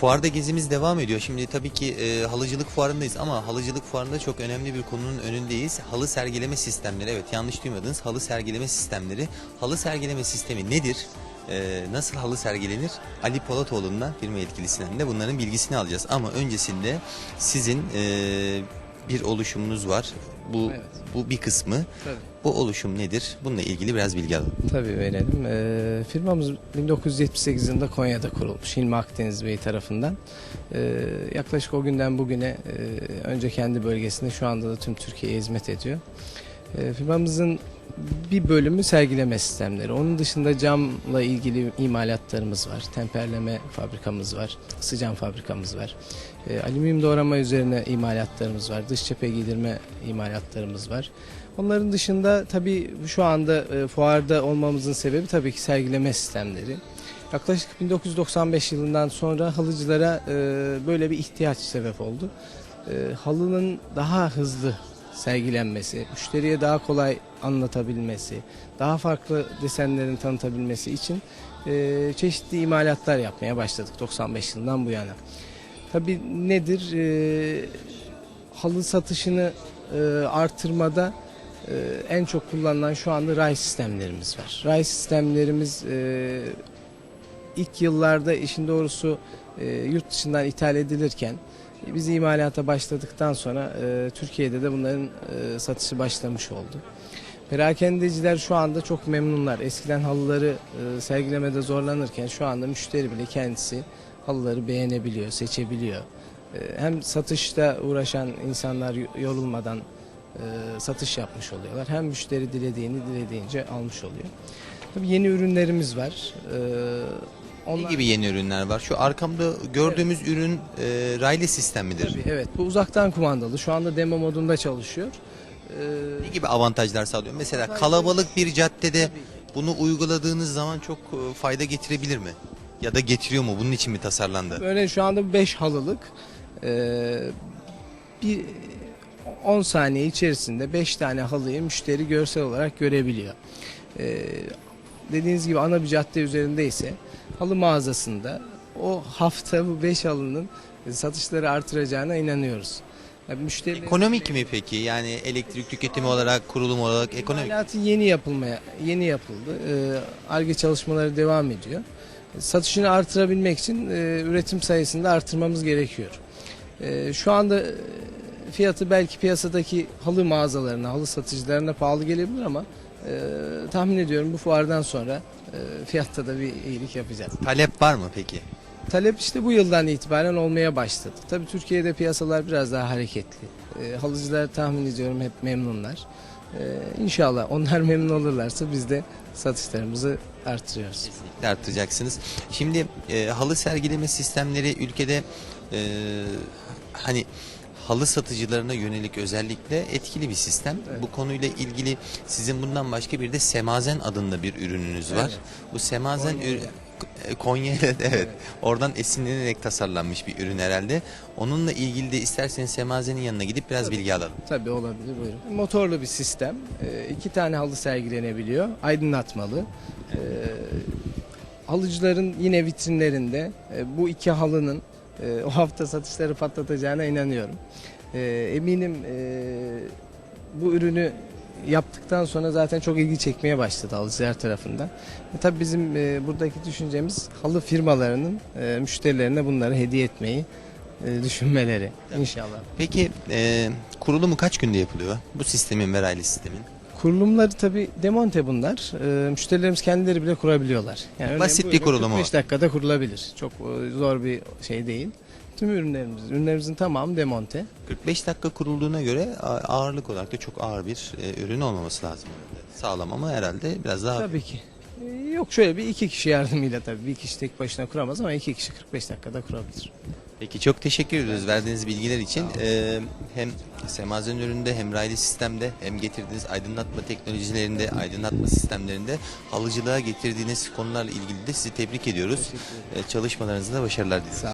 Fuarda gezimiz devam ediyor. Şimdi tabii ki e, halıcılık fuarındayız ama halıcılık fuarında çok önemli bir konunun önündeyiz. Halı sergileme sistemleri. Evet yanlış duymadınız. Halı sergileme sistemleri. Halı sergileme sistemi nedir? E, nasıl halı sergilenir? Ali Polatoğlu'ndan firma yetkilisinden de bunların bilgisini alacağız. Ama öncesinde sizin e, bir oluşumunuz var. Bu Evet. bu bir kısmı. Tabii. Bu oluşum nedir? Bununla ilgili biraz bilgi alalım. Tabii verelim. Ee, firmamız 1978 yılında Konya'da kurulmuş. Hilmi Akdeniz Bey tarafından. Ee, yaklaşık o günden bugüne e, önce kendi bölgesinde şu anda da tüm Türkiye'ye hizmet ediyor. Ee, firmamızın bir bölümü sergileme sistemleri. Onun dışında camla ilgili imalatlarımız var. Temperleme fabrikamız var. Sıcam fabrikamız var. Ee, alüminyum doğrama üzerine imalatlarımız var. Dış cephe giydirme imalatlarımız var. Onların dışında tabii şu anda e, fuarda olmamızın sebebi tabii ki sergileme sistemleri. Yaklaşık 1995 yılından sonra halıcılara e, böyle bir ihtiyaç sebep oldu. E, halının daha hızlı sergilenmesi, müşteriye daha kolay anlatabilmesi, daha farklı desenlerin tanıtabilmesi için e, çeşitli imalatlar yapmaya başladık 95 yılından bu yana. Tabii nedir? E, halı satışını e, artırmada e, en çok kullanılan şu anda ray sistemlerimiz var. Ray sistemlerimiz e, ilk yıllarda işin doğrusu e, yurt dışından ithal edilirken biz imalata başladıktan sonra e, Türkiye'de de bunların e, satışı başlamış oldu. Perakendeciler şu anda çok memnunlar. Eskiden halıları e, sergilemede zorlanırken şu anda müşteri bile kendisi halıları beğenebiliyor, seçebiliyor. E, hem satışta uğraşan insanlar yorulmadan e, satış yapmış oluyorlar. Hem müşteri dilediğini dilediğince almış oluyor. Tabii yeni ürünlerimiz var. E, Ne onlar- gibi yeni ürünler var? Şu arkamda gördüğümüz ürün e, raylı sistem midir? Tabii, evet bu uzaktan kumandalı. Şu anda demo modunda çalışıyor. E, Ne gibi avantajlar sağlıyor? Mesela kalabalık bir caddede Tabii bunu uyguladığınız zaman çok e, fayda getirebilir mi? Ya da getiriyor mu? Bunun için mi tasarlandı? Örneğin şu anda 5 halılık e, bir 10 saniye içerisinde 5 tane halıyı müşteri görsel olarak görebiliyor. E, dediğiniz gibi ana bir cadde üzerindeyse halı mağazasında o hafta bu 5 halının satışları artıracağına inanıyoruz. Yani müşteri Ekonomik mi peki? Yani elektrik tüketimi olarak, kurulum olarak ekonomik. İmalatı yeni yapılmaya yeni yapıldı. Arge çalışmaları devam ediyor. Satışını artırabilmek için e, üretim sayısını da artırmamız gerekiyor. E, şu anda fiyatı belki piyasadaki halı mağazalarına, halı satıcılarına pahalı gelebilir ama e, tahmin ediyorum bu fuardan sonra e, fiyatta da bir iyilik yapacağız. Talep var mı peki? Talep işte bu yıldan itibaren olmaya başladı. Tabii Türkiye'de piyasalar biraz daha hareketli. E, halıcılar tahmin ediyorum hep memnunlar. E, inşallah onlar memnun olurlarsa biz de satışlarımızı artırıyoruz. Kesinlikle arttıracaksınız. Şimdi e, halı sergileme sistemleri ülkede e, hani halı satıcılarına yönelik özellikle etkili bir sistem. Evet. Bu konuyla ilgili sizin bundan başka bir de Semazen adında bir ürününüz var. Evet. Bu Semazen Konya'da. ürün e, Konya'da evet. Oradan esinlenerek tasarlanmış bir ürün herhalde. Onunla ilgili de isterseniz Semazen'in yanına gidip biraz bilgi alalım. Tabii olabilir buyurun. Motorlu bir sistem. E, iki tane halı sergilenebiliyor. Aydınlatmalı. E, halıcıların yine vitrinlerinde e, bu iki halının e, o hafta satışları patlatacağına inanıyorum. E, eminim e, bu ürünü yaptıktan sonra zaten çok ilgi çekmeye başladı alıcılar tarafından. E, tabii bizim e, buradaki düşüncemiz halı firmalarının e, müşterilerine bunları hediye etmeyi e, düşünmeleri inşallah. Peki e, kurulumu kaç günde yapılıyor? Bu sistemin ve raylı sistemin? Kurulumları tabi demonte bunlar. Ee, müşterilerimiz kendileri bile kurabiliyorlar. Yani örneğin Basit bu bir ürün kurulumu 45 dakikada kurulabilir. Çok e, zor bir şey değil. Tüm ürünlerimiz, ürünlerimizin tamamı demonte. 45 dakika kurulduğuna göre a- ağırlık olarak da çok ağır bir e, ürün olmaması lazım. Sağlam ama herhalde biraz daha Tabii ki. Yok şöyle bir iki kişi yardımıyla tabii. Bir kişi tek başına kuramaz ama iki kişi 45 dakikada kurabilir. Peki çok teşekkür ediyoruz verdiğiniz bilgiler için. Ee, hem Semazen üründe hem raylı sistemde hem getirdiğiniz aydınlatma teknolojilerinde, aydınlatma sistemlerinde halıcılığa getirdiğiniz konularla ilgili de sizi tebrik ediyoruz. Ee, çalışmalarınızda başarılar diliyoruz.